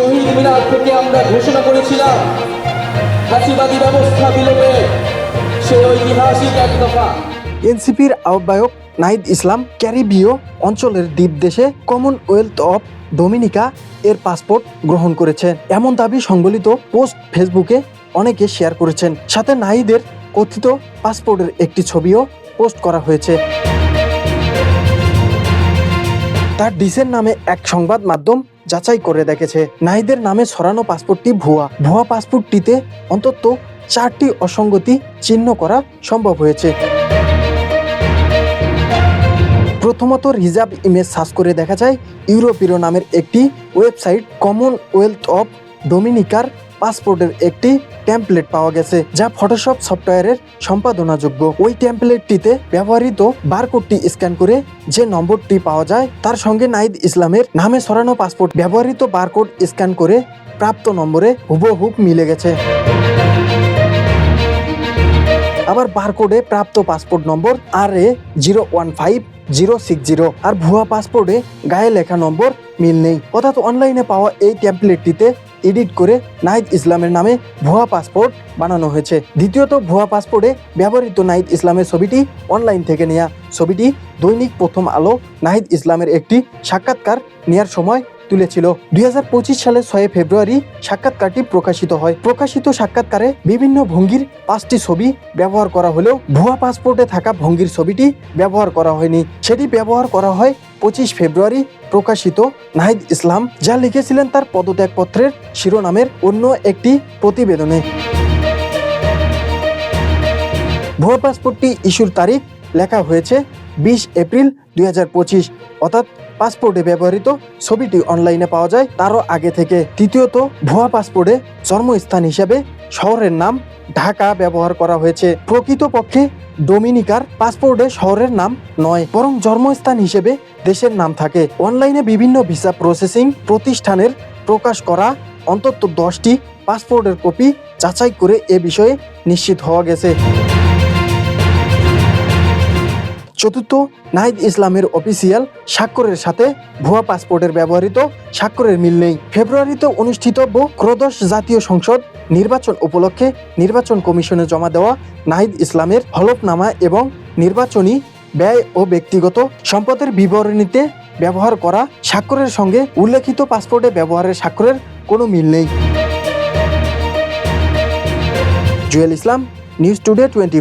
শহীদ মিনার থেকে আমরা ঘোষণা করেছিলাম, ফাঁসিবাদী ব্যবস্থা বিলোপে সেই ঐতিহাসিক এক দফা। এনসিপির আহ্বায়ক নাহিদ ইসলাম ক্যারিবীয় অঞ্চলের দ্বীপ দেশে কমনওয়েলথ অফ ডোমিনিকা এর পাসপোর্ট গ্রহণ করেছেন এমন দাবি সংবলিত পোস্ট ফেসবুকে অনেকে শেয়ার করেছেন। সাথে নাহিদের কথিত পাসপোর্টের একটি ছবিও পোস্ট করা হয়েছে। তার ডিসের নামে এক সংবাদ মাধ্যম যাচাই করে দেখেছে। নাহিদের নামে ছড়ানো পাসপোর্টটি ভুয়া। ভুয়া পাসপোর্টটিতে অন্তত চারটি অসঙ্গতি চিহ্ন করা সম্ভব হয়েছে। প্রথমত রিজার্ভ ইমেজ সার্চ করে দেখা যায়, ইউরোপীয় নামের একটি ওয়েবসাইট কমনওয়েলথ অফ ডোমিনিকার পাসপোর্টের একটি টেমপ্লেট পাওয়া গেছে, যা ফটোশপ সফটওয়্যারের সম্পাদনাযোগ্য। ওই টেমপ্লেটটিতে ব্যবহৃত বারকোডটি স্ক্যান করে যে নম্বরটি পাওয়া যায়, তার সঙ্গে নাইদ ইসলামের নামে সরানো পাসপোর্ট ব্যবহৃত বারকোড স্ক্যান করে প্রাপ্ত নম্বরে হুবহুব মিলে গেছে। আবার বারকোডে প্রাপ্ত passport number R A zero one five zero six zero আর ভুয়া পাসপোর্টে গায়ে লেখা নম্বর মিল নেই। অর্থাৎ অনলাইনে পাওয়া এই টেমপ্লেটটিতে এডিট করে নাহিদ ইসলামের নামে ভুয়া পাসপোর্ট বানানো হয়েছে। দ্বিতীয়ত, ভুয়া পাসপোর্টে ব্যবহৃত নাহিদ ইসলামের ছবিটি অনলাইন থেকে নেওয়া ছবিটি দৈনিক প্রথম আলো নাহিদ ইসলামের একটি সাক্ষাৎকার নেওয়ার সময় তুলেছিল। দুই সালের ছয় ফেব্রুয়ারি সাক্ষাৎকারটি প্রকাশিত হয়। প্রকাশিত সাক্ষাৎকারে বিভিন্ন ভঙ্গির পাঁচটি ছবি ব্যবহার করা হলেও ভুয়া পাসপোর্টে থাকা ভঙ্গির ছবিটি ব্যবহার করা হয়নি। সেটি ব্যবহার করা হয় পঁচিশ ফেব্রুয়ারি প্রকাশিত নাহিদ ইসলাম, যা লিখেছিলেন তার পদত্যাগপত্রের শিরোনামের অন্য একটি প্রতিবেদনে। ভুয়া পাসপোর্টটি ইস্যুর তারিখ লেখা হয়েছে বিশ এপ্রিল দুই হাজার পঁচিশ। অর্থাৎ পাসপোর্টে ব্যবহৃত ছবিটি অনলাইনে পাওয়া যায় তারও আগে থেকে। তৃতীয়ত, ভুয়া পাসপোর্টে জন্মস্থান হিসেবে শহরের নাম ঢাকা ব্যবহার করা হয়েছে। প্রকৃতপক্ষে ডোমিনিকার পাসপোর্টে শহরের নাম নয়, বরং জন্মস্থান হিসেবে দেশের নাম থাকে। অনলাইনে বিভিন্ন ভিসা প্রসেসিং প্রতিষ্ঠানের প্রকাশ করা অন্তত দশটি পাসপোর্টের কপি যাচাই করে এ বিষয়ে নিশ্চিত হওয়া গেছে। চতুর্থ নাহিদ ইসলামের অফিসিয়াল স্বাক্ষরের সাথে ভুয়া পাসপোর্টের ব্যবহৃত স্বাক্ষরের মিল নেই। ফেব্রুয়ারিতে অনুষ্ঠিতব্য ক্রোদশ জাতীয় সংসদ নির্বাচন উপলক্ষে নির্বাচন কমিশনে জমা দেওয়া নাহিদ ইসলামের হলফনামা এবং নির্বাচনী ব্যয় ও ব্যক্তিগত সম্পদের বিবরণীতে ব্যবহার করা স্বাক্ষরের সঙ্গে উল্লেখিত পাসপোর্টে ব্যবহারের স্বাক্ষরের কোনো মিল নেই। Jewel Islam, news today twenty